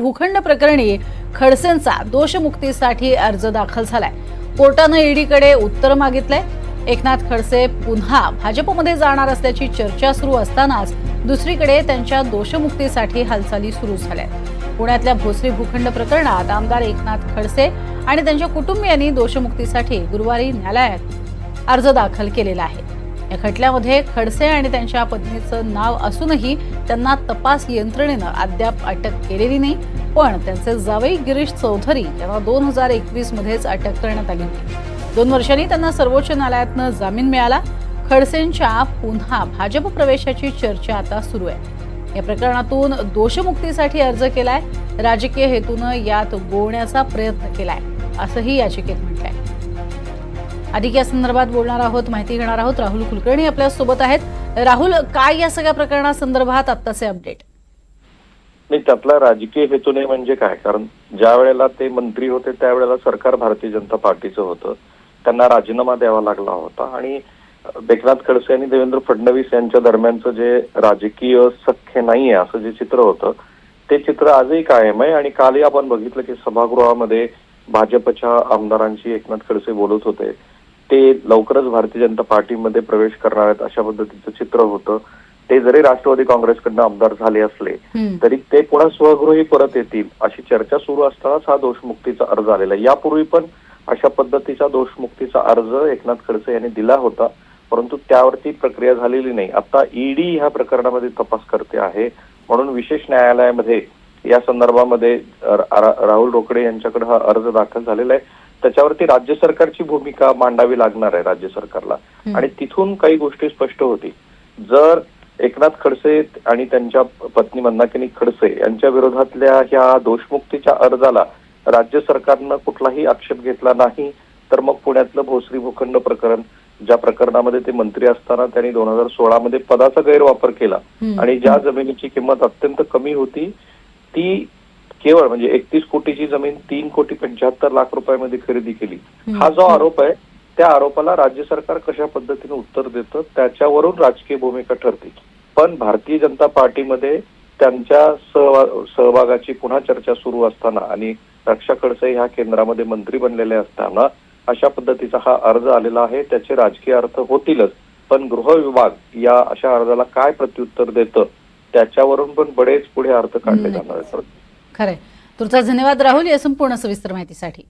भूखंड प्रकरणी खडसेंचा दोषमुक्तीसाठी अर्ज दाखल झालाय. कोर्टानं ईडीकडे उत्तर मागितलंय. एकनाथ खडसे पुन्हा भाजपमध्ये जाणार असल्याची चर्चा सुरू असतानाच दुसरीकडे त्यांच्या दोषमुक्तीसाठी हालचाली सुरू झाल्या पुण्यातल्या भोसरी भूखंड प्रकरणात आमदार एकनाथ खडसे आणि त्यांच्या कुटुंबियांनी दोषमुक्तीसाठी गुरुवारी न्यायालयात अर्ज दाखल केलेला आहे. या खटल्यामध्ये खडसे आणि त्यांच्या पत्नीचं नाव असूनही त्यांना तपास यंत्रणेनं अद्याप अटक केलेली नाही. पण त्यांचे जावई गिरीश चौधरी यांना दोन हजार एकवीस मध्येच अटक करण्यात आली होती. दोन वर्षांनी त्यांना सर्वोच्च न्यायालयातनं जामीन मिळाला. खडसेंच्या पुन्हा भाजप प्रवेशाची चर्चा आता सुरू आहे. या प्रकरणातून दोषमुक्तीसाठी अर्ज केलाय. राजकीय हेतूनं यात गोवण्याचा प्रयत्न केलाय असंही याचिकेत म्हटलंय. अधिक या संदर्भात बोलणार आहोत माहिती घेणार आहोत. राहुल कुलकर्णी आपल्यासोबत आहेत. राहुल काय या सगळ्या प्रकरणासंदर्भात आत्ताचे अपडेट? नाही त्यातला राजकीय हेतूने म्हणजे काय? कारण ज्या वेळेला ते मंत्री होते त्यावेळेला सरकार भारतीय जनता पार्टीचं होतं. त्यांना राजीनामा द्यावा लागला होता. आणि एकनाथ खडसे आणि देवेंद्र फडणवीस यांच्या दरम्यानचं जे राजकीय सख्य नाहीये असं जे चित्र होतं ते चित्र आजही कायम आहे. आणि कालही आपण बघितलं की सभागृहामध्ये भाजपच्या आमदारांशी एकनाथ खडसे बोलत होते. ते लवकरच भारतीय जनता पार्टीमध्ये प्रवेश करणार आहेत अशा पद्धतीचं चित्र होतं. ते जरी राष्ट्रवादी काँग्रेसकडनं आमदार झाले असले. तरी ते पुन्हा स्वगृही परत येतील अशी चर्चा सुरू असतानाच हा दोषमुक्तीचा अर्ज आलेला आहे. यापूर्वी पण अशा पद्धतीचा दोषमुक्तीचा अर्ज एकनाथ खडसे यांनी दिला होता परंतु त्यावरती प्रक्रिया झालेली नाही. आता ईडी ह्या प्रकरणामध्ये तपास करते आहे. म्हणून विशेष न्यायालयामध्ये या संदर्भामध्ये राहुल रोकडे यांच्याकडे हा अर्ज दाखल झालेला आहे. त्याच्यावरती राज्य सरकारची भूमिका मांडावी लागणार आहे राज्य सरकारला. आणि तिथून काही गोष्टी स्पष्ट होती जर एकनाथ खडसे आणि त्यांच्या पत्नी मंदाकिनी खडसे यांच्या विरोधातल्या ह्या दोषमुक्तीच्या अर्जाला राज्य सरकारनं कुठलाही आक्षेप घेतला नाही तर मग पुण्यातलं भोसरी भूखंड प्रकरण ज्या प्रकरणामध्ये ते मंत्री असताना त्यांनी दोन हजार सोळा मध्ये पदाचा गैरवापर केला. आणि ज्या जमिनीची किंमत अत्यंत कमी होती ती केवळ म्हणजे एकतीस कोटीची जमीन तीन कोटी पंच्याहत्तर लाख रुपयामध्ये खरेदी केली. हा जो आरोप आहे त्या आरोपाला राज्य सरकार कशा पद्धतीने उत्तर देतं त्याच्यावरून राजकीय भूमिका ठरते पण भारतीय जनता पार्टीमध्ये त्यांच्या सहवा- सहभागाची पुन्हा चर्चा सुरू असताना आणि रक्षा खडसे ह्या केंद्रामध्ये मंत्री बनलेले असताना अशा पद्धतीचा हा अर्ज आलेला आहे. त्याचे राजकीय अर्थ होतीलच. पण गृह विभाग या अशा अर्जाला काय प्रत्युत्तर देतं त्याच्यावरून पण बरेच पुढे अर्थ काढले जाणार आहेत. खरंय. तुमचा धन्यवाद राहुल. या संपूर्ण सविस्तर माहितीसाठी.